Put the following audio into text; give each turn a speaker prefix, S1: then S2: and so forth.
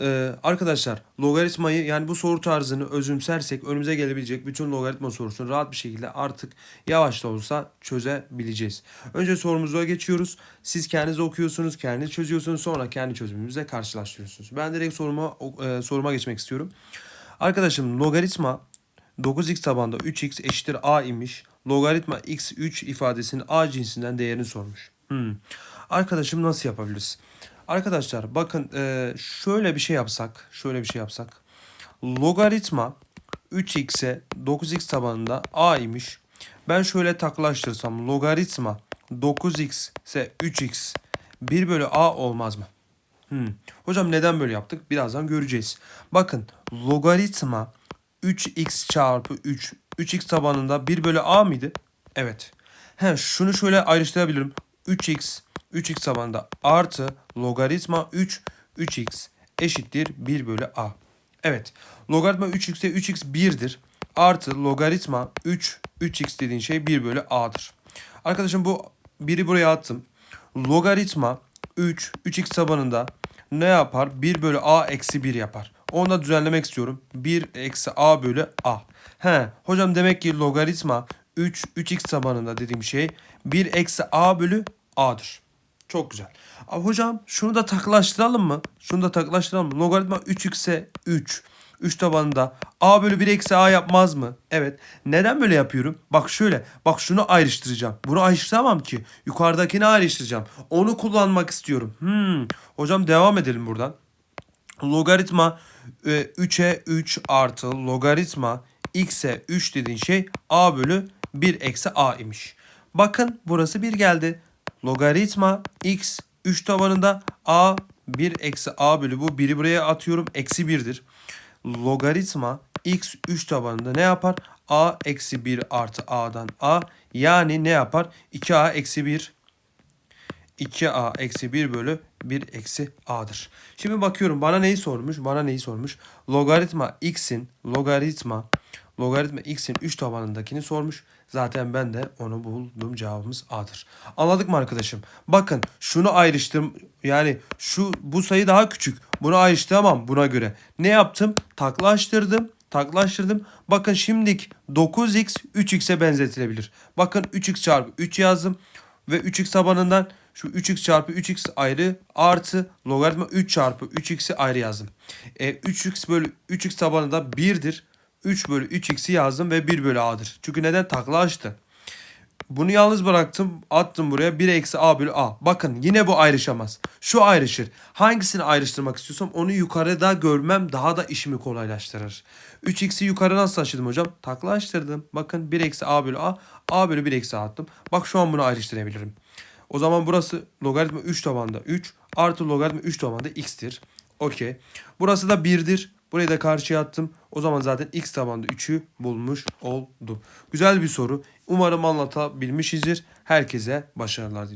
S1: Ee, arkadaşlar logaritmayı yani bu soru tarzını özümsersek önümüze gelebilecek bütün logaritma sorusunu rahat bir şekilde artık yavaş da olsa çözebileceğiz. Önce sorumuza geçiyoruz. Siz kendiniz okuyorsunuz, kendiniz çözüyorsunuz sonra kendi çözümümüzle karşılaştırıyorsunuz. Ben direkt soruma, e, soruma geçmek istiyorum. Arkadaşım logaritma 9x tabanda 3x eşittir a imiş. Logaritma x3 ifadesinin a cinsinden değerini sormuş. Hmm. Arkadaşım nasıl yapabiliriz? Arkadaşlar bakın e, şöyle bir şey yapsak, şöyle bir şey yapsak. Logaritma 3x'e 9x tabanında a imiş. Ben şöyle taklaştırsam logaritma 9x ise 3x 1 bölü a olmaz mı? Hmm. Hocam neden böyle yaptık? Birazdan göreceğiz. Bakın logaritma 3x çarpı 3. 3x tabanında 1 bölü a mıydı? Evet. He, şunu şöyle ayrıştırabilirim. 3x 3x tabanında artı logaritma 3 3x eşittir 1 bölü a. Evet. Logaritma 3x'e 3x 1'dir. Artı logaritma 3 3x dediğin şey 1 bölü a'dır. Arkadaşım bu biri buraya attım. Logaritma 3 3x tabanında ne yapar? 1 bölü a eksi 1 yapar. Onu da düzenlemek istiyorum. 1 eksi a bölü a. He hocam demek ki logaritma 3 3x tabanında dediğim şey 1 eksi a bölü a'dır. Çok güzel. Abi hocam şunu da taklaştıralım mı? Şunu da taklaştıralım mı? Logaritma 3x'e 3. 3 tabanında a bölü 1 eksi a yapmaz mı? Evet. Neden böyle yapıyorum? Bak şöyle. Bak şunu ayrıştıracağım. Bunu ayrıştıramam ki. Yukarıdakini ayrıştıracağım. Onu kullanmak istiyorum. Hmm. Hocam devam edelim buradan. Logaritma e, 3'e 3 artı logaritma x'e 3 dediğin şey a bölü 1 eksi a imiş. Bakın burası 1 geldi. Logaritma x 3 tabanında a 1 eksi a bölü bu 1'i buraya atıyorum. Eksi 1'dir. Logaritma x 3 tabanında ne yapar? a eksi 1 artı a'dan a yani ne yapar? 2a eksi 1 2a eksi 1 bölü 1 eksi a'dır. Şimdi bakıyorum bana neyi sormuş? Bana neyi sormuş? Logaritma x'in logaritma logaritma x'in 3 tabanındakini sormuş. Zaten ben de onu buldum cevabımız a'dır. Anladık mı arkadaşım? Bakın şunu ayrıştırım yani şu bu sayı daha küçük. Bunu ayrıştıramam buna göre. Ne yaptım? Taklaştırdım. Taklaştırdım. Bakın şimdilik 9x 3x'e benzetilebilir. Bakın 3x çarpı 3 yazdım. Ve 3x tabanından şu 3x çarpı 3x ayrı artı logaritma 3 çarpı 3x'i ayrı yazdım. E, 3x bölü 3x tabanında 1'dir. 3 bölü 3x'i yazdım ve 1 bölü a'dır. Çünkü neden? Takla açtı. Bunu yalnız bıraktım. Attım buraya 1 eksi a bölü a. Bakın yine bu ayrışamaz. Şu ayrışır. Hangisini ayrıştırmak istiyorsam onu yukarıda görmem daha da işimi kolaylaştırır. 3x'i yukarı nasıl taşıdım hocam? Taklaştırdım. Bakın 1 eksi a bölü a. a bölü 1 eksi a attım. Bak şu an bunu ayrıştırabilirim. O zaman burası logaritma 3 tabanda 3 artı logaritma 3 tabanda x'tir. Okey. Burası da 1'dir. Burayı da karşıya attım. O zaman zaten x tabanda 3'ü bulmuş oldum. Güzel bir soru. Umarım anlatabilmişizdir. Herkese başarılar diliyorum.